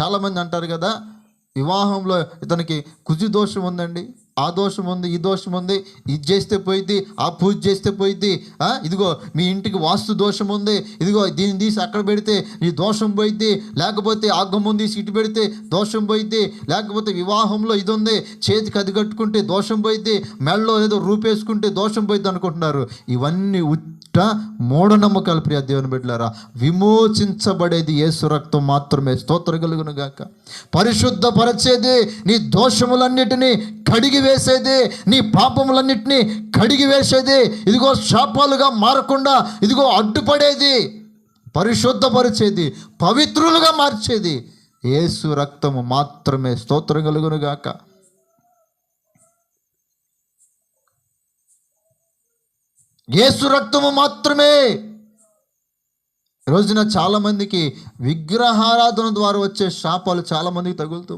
చాలామంది అంటారు కదా వివాహంలో ఇతనికి కుజి దోషం ఉందండి. ఆ దోషం ఉంది ఈ దోషం ఉంది ఇది చేస్తే పోయిద్ది ఆ పూజ చేస్తే పోయిద్ది ఇదిగో మీ ఇంటికి వాస్తు దోషం ఉంది ఇదిగో దీన్ని తీసి అక్కడ పెడితే ఈ దోషం పోయిద్ది లేకపోతే ఆగమం తీసి ఇటు పెడితే దోషం పోయిద్ది లేకపోతే వివాహంలో ఇది ఉంది చేతికి అది కట్టుకుంటే దోషం పోయిద్ది మెళ్ళలో ఏదో రూపేసుకుంటే దోషం పోయిద్ది అనుకుంటున్నారు. ఇవన్నీ ఉట్ట మూఢనమ్మకాలు ప్రియ దేవుని బిడ్డలారా. విమోచించబడేది యేసు రక్తం మాత్రమే. స్తోత్ర కలుగును గాక. పరిశుద్ధపరచేది నీ దోషములన్నిటినీ కడిగి వేసేది నీ పాపములన్నింటినీ కడిగి వేసేది. ఇదిగో శాపాలుగా మారకుండా ఇదిగో అడ్డుపడేది పరిశుద్ధపరిచేది పవిత్రులుగా మార్చేది. ఏసు రక్తము మాత్రమే స్తోత్రం కలుగునుగాక ఏసు రక్తము మాత్రమే. ఈ రోజున చాలామందికి విగ్రహారాధన ద్వారా వచ్చే శాపాలు చాలామందికి తగులుతూ